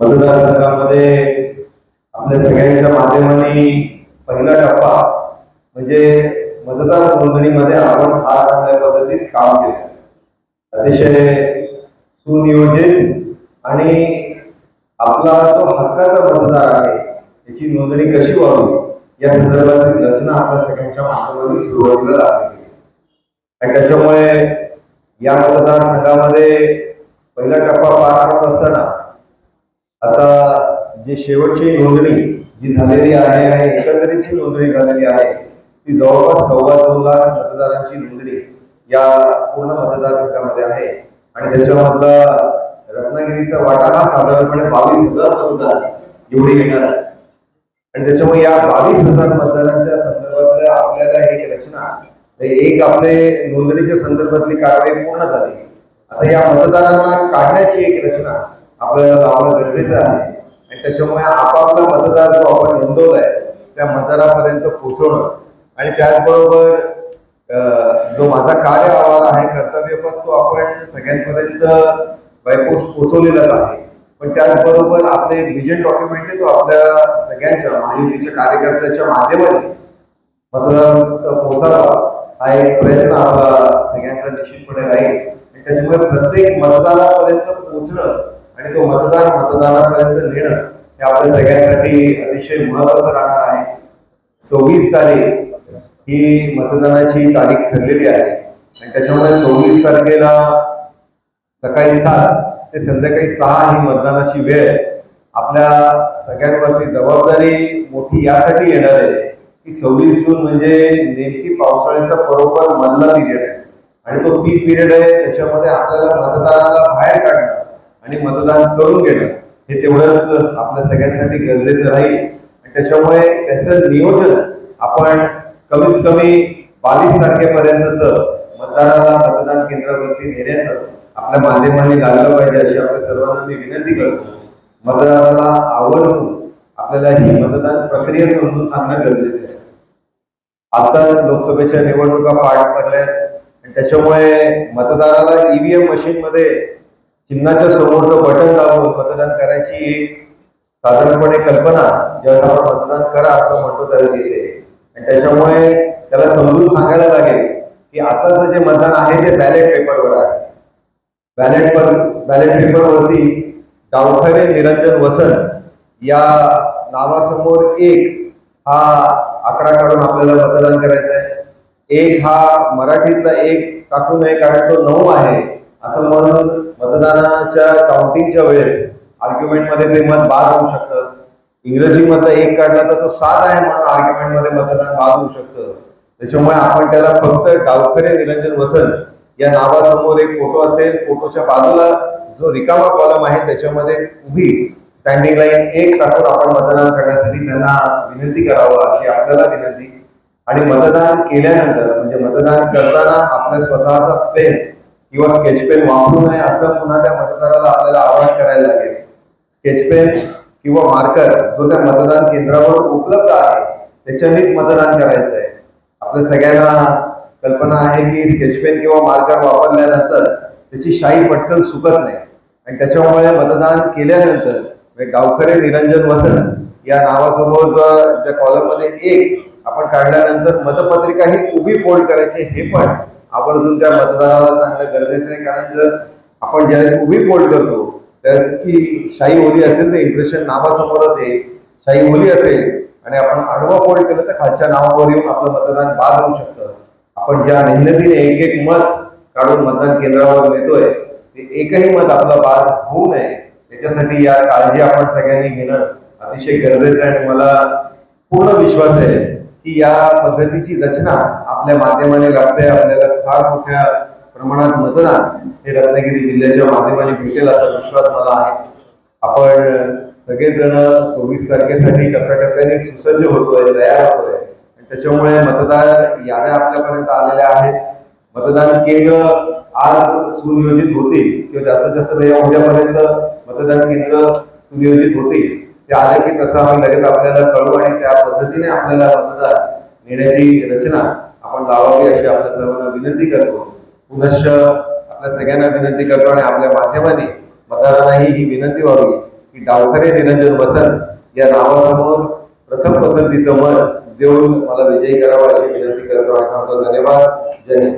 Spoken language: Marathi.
मतदारसंघामध्ये आपल्या सगळ्यांच्या माध्यमाने पहिला टप्पा म्हणजे मतदार नोंदणीमध्ये आपण फार चांगल्या पद्धतीत काम केलं. अतिशय सुनियोजित आणि आपला जो हक्काचा मतदार आहे याची नोंदणी कशी व्हावी या संदर्भातील रचना आपल्या सगळ्यांच्या माध्यमातून सुरुवातीला लागली गेली. आणि त्याच्यामुळे या मतदारसंघामध्ये पहिला टप्पा पार पडत असताना आता जी शेवटची नोंदणी जी झालेली आहे आणि एकंदरीतची नोंदणी झालेली आहे ती जवळपास सव्वा दोन लाख मतदारांची नोंदणी या पूर्ण मतदारसंघामध्ये आहे. आणि त्याच्यामधला रत्नागिरीचा वाटा हा साधारणपणे बावीस हजार मतदार एवढी येणार आहे. आणि त्याच्यामुळे या बावीस हजार मतदारांच्या संदर्भातल्या आपल्याला एक रचना म्हणजे एक आपले नोंदणीच्या संदर्भातली कारवाई पूर्ण झाली. आता या मतदारांना काढण्याची एक रचना आपल्याला लावणं गरजेचं आहे. आणि त्याच्यामुळे आपापला मतदार जो आपण नोंदवलाय त्या मतदारापर्यंत पोहोचवणं. आणि त्याचबरोबर जो माझा कार्य अहवाल आहे कर्तव्यपद तो आपण सगळ्यांपर्यंत बायपोस पोचवलेलाच आहे. पण त्याचबरोबर आपले विजन डॉक्युमेंट आहे तो आपल्या सगळ्यांच्या महायुतीच्या कार्यकर्त्याच्या माध्यमाने मतदार पोचावा हा एक प्रयत्न आपला सगळ्यांचा निश्चितपणे राहील. आणि त्याच्यामुळे प्रत्येक मतदारापर्यंत पोचणं आणि तो मतदार मतदानापर्यंत नेणं हे आपल्या सगळ्यांसाठी अतिशय महत्वाचं राहणार आहे. सव्वीस तारीख ही मतदानाची तारीख ठरलेली आहे. आणि त्याच्यामुळे सव्वीस तारखेला सकाळी सात ते संध्याकाळी सहा ही मतदानाची वेळ आपल्या सगळ्यांवरती जबाबदारी मोठी यासाठी येणार आहे की सव्वीस जून म्हणजे नेमकी पावसाळ्याचा बरोबर मधला पिरियड आहे. आणि तो पीक पिरियड आहे त्याच्यामध्ये आपल्याला मतदाराला बाहेर काढणं आणि मतदान करून घेणं हे तेवढंच आपल्या सगळ्यांसाठी गरजेचं राहील. आणि त्याच्यामुळे त्याचं नियोजन आपण कमीत कमी बावीस तारखेपर्यंतच मतदाराला मतदान केंद्रावरती नेण्याचं आपल्या माध्यमाने लागलं पाहिजे अशी आपल्या सर्वांना मी विनंती करतो. मतदाराला आवर्जून आपल्याला ही मतदान प्रक्रिया समजून सांगणं गरजेचं आहे. आताच लोकसभेच्या निवडणुका पार पडल्यात. आणि त्याच्यामुळे मतदाराला ईव्हीएम मशीन मध्ये चिन्हाच्या समोरचं बटन दाबून मतदान करायची एक साधारणपणे कल्पना ज्यावेळेस आपण मतदान करा असं म्हणतो त्यावेळेस येते. आणि त्याच्यामुळे त्याला समजून सांगायला लागेल की आताचं जे मतदान आहे ते बॅलेट पेपरवर आहे. बॅलेट पर बॅलेट पेपरवरती डावखरे निरंजन वसंत या नावासमोर एक हा आकडा काढून आपल्याला मतदान करायचं आहे एक हा मराठीतला एक टाकू नये कारण तो नऊ आहे. असं म्हणून मतदानाच्या काउंटिंगच्या वेळेस आर्ग्युमेंटमध्ये ते मत बाद होऊ शकतं. इंग्रजी मत एक काढला तर तो सात आहे म्हणून आर्ग्युमेंटमध्ये मतदान बाद होऊ शकतं. त्याच्यामुळे आपण त्याला फक्त डावखरे निरंजन वसन या नावासमोर एक फोटो असेल फोटोच्या बाजूला जो रिकामा कॉलम आहे त्याच्यामध्ये उभी स्टँडिंग लाईन एक टाकून आपण मतदान करण्यासाठी त्यांना विनंती करावं अशी आपल्याला विनंती. आणि मतदान केल्यानंतर म्हणजे मतदान करताना आपल्या स्वतःचा पेन किंवा स्केच पेन वापरू नये असं पुन्हा त्या मतदाराला आपल्याला आवाहन करायला लागेल. स्केच पेन किंवा मार्कर जो त्या मतदान केंद्रावर उपलब्ध आहे त्याच्यानेच मतदान करायचं आहे. आपल्या सगळ्यांना कल्पना आहे की स्केच पेन किंवा मार्कर वापरल्यानंतर त्याची शाई पटकन सुकत नाही. आणि त्याच्यामुळे मतदान केल्यानंतर म्हणजे गावकरे निरंजन वसंत या नावासमोर ज्या कॉलममध्ये एक आपण काढल्यानंतर मतपत्रिका ही उभी फोल्ड करायची हे पण आवर्जून त्या मतदाराला सांगणं गरजेचं आहे. कारण जर आपण ज्यावेळेस उभी फोल्ड करतो त्यावेळेस त्याची शाही ओली असेल तर इम्प्रेशन नावासमोरच येईल. शाही ओली असेल आणि आपण आडवा फोल्ड केलं तर खालच्या नावावर येऊन आपलं मतदान बाद होऊ शकतं. आपण ज्या मेहनतीने एक एक मत काढून मतदान केंद्रावर नेतोय ते एकही मत आपलं बाद होऊ नये. याच्यासाठी या काळजी आपण सगळ्यांनी घेणं अतिशय गरजेचं आहे आणि मला पूर्ण विश्वास आहे. की या पद्धतीची रचना आपल्या माध्यमाने लागते आपल्याला फार मोठ्या प्रमाणात मतदान हे रत्नागिरी जिल्ह्याच्या माध्यमाने भेटेल असा विश्वास मला आहे. आपण सगळेजण सव्वीस तारखेसाठी टप्प्याटप्प्याने सुसज्ज होतोय तयार होतोय. आणि त्याच्यामुळे मतदार याद्या आपल्यापर्यंत आलेल्या आहेत. मतदान केंद्र आज सुनियोजित होतील. किंवा जास्तीत जास्त उद्यापर्यंत मतदान केंद्र सुनियोजित होतील. ते आले की तसं आम्ही लगेच आपल्याला कळू आणि त्या पद्धतीने आपल्याला मतदार नेण्याची रचना आपण लावावी अशी आपल्या सर्वांना विनंती करतो. पुनश्च आपल्या सगळ्यांना विनंती करतो आणि आपल्या माध्यमाने मतदारांनाही ही विनंती व्हावी की डावखरे निरंजन वसंत या नावासमोर प्रथम पसंतीचं मत देऊन मला विजयी करावा अशी विनंती करतो आणि सांगतो धन्यवाद. जय हिंद.